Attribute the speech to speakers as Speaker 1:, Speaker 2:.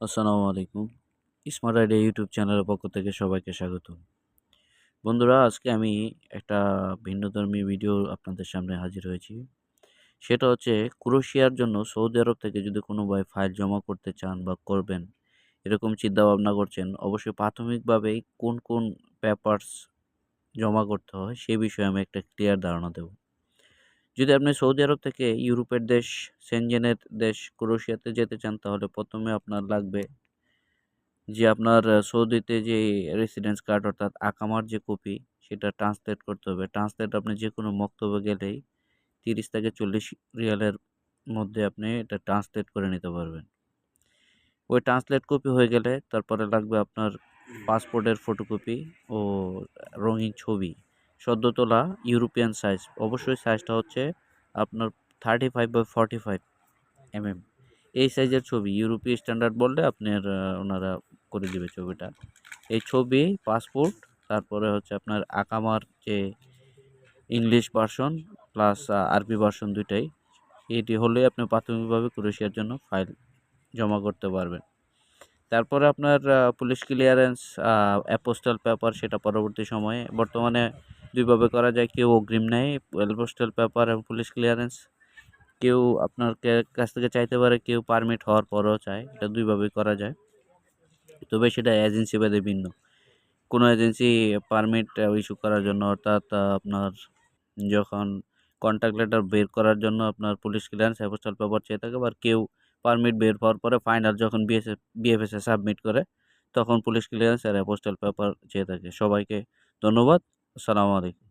Speaker 1: আসসালামু আলাইকুম। Smart idea YouTube চ্যানেলের পক্ষ থেকে সবাইকে স্বাগত বন্ধুরা, আজকে আমি একটা ভিন্নধর্মী ভিডিও আপনাদের সামনে হাজির হয়েছি। সেটা হচ্ছে ক্রোশিয়ার জন্য সৌদি আরব থেকে যদি কোনো ভাই ফাইল জমা করতে চান বা করবেন, এরকম চিন্তা ভাবনা করছেন, অবশ্যই প্রাথমিকভাবেই কোন কোন পেপারস জমা করতে হয় সেই বিষয়ে আমি একটা ক্লিয়ার ধারণা দেব। যদি আপনি সৌদি আরব থেকে ইউরোপের দেশ সেনজেনের দেশ ক্রোশিয়াতে যেতে চান তাহলে প্রথমে আপনার লাগবে যে আপনার সৌদিতে যে রেসিডেন্স কার্ড অর্থাৎ আকামার যে কপি সেটা ট্রান্সলেট করতে হবে। ট্রান্সলেট আপনি যে কোনো বক্তব্যে গেলেই তিরিশ থেকে চল্লিশ রিয়ালের মধ্যে আপনি এটা ট্রান্সলেট করে নিতে পারবেন। ওই ট্রান্সলেট কপি হয়ে গেলে তারপরে লাগবে আপনার পাসপোর্টের ফটোকপি ও রঙিন ছবি। সদ্য তোলা ইউরোপিয়ান সাইজ অবশ্যই সাইজটা হচ্ছে আপনার thirty five by forty five MM এই সাইজের ছবি, ইউরোপীয় স্ট্যান্ডার্ড বললে আপনার ওনারা করে দেবে ছবিটা। এই ছবি পাসপোর্ট তারপরে হচ্ছে আপনার আকামার যে ইংলিশ ভার্সন প্লাস আরবি ভার্সন দুইটাই, এটি হলে আপনি প্রাথমিকভাবে ক্রোশিয়ার জন্য ফাইল জমা করতে পারবেন। তারপরে আপনার পুলিশ ক্লিয়ারেন্স অ্যাপোস্টাল পেপার সেটা পরবর্তী সময়ে, বর্তমানে দুইভাবে করা যায়, কেউ অগ্রিম নেয় পোস্টাল পেপার এবং পুলিশ ক্লিয়ারেন্স কেউ আপনার কাছ থেকে চাইতে পারে, কেউ পারমিট হওয়ার পরেও চায়। এটা দুইভাবেই করা যায়। তবে সেটা এজেন্সি ভেদে ভিন্ন। কোনো এজেন্সি পারমিট ইস্যু করার জন্য অর্থাৎ আপনার যখন কন্ট্যাক্ট লেটার বের করার জন্য আপনার পুলিশ ক্লিয়ারেন্স অ্যাপোস্টাল পেপার চেয়ে থাকে, আবার কেউ পারমিট বের হওয়ার পরে ফাইনাল যখন বিএসএফ বিএফএসে সাবমিট করে, তখন পুলিশ ক্লিয়ারেন্স আর অ্যাপোস্টাল পেপার চেয়ে থাকে। সবাইকে ধন্যবাদ। আসসালামু আলাইকুম।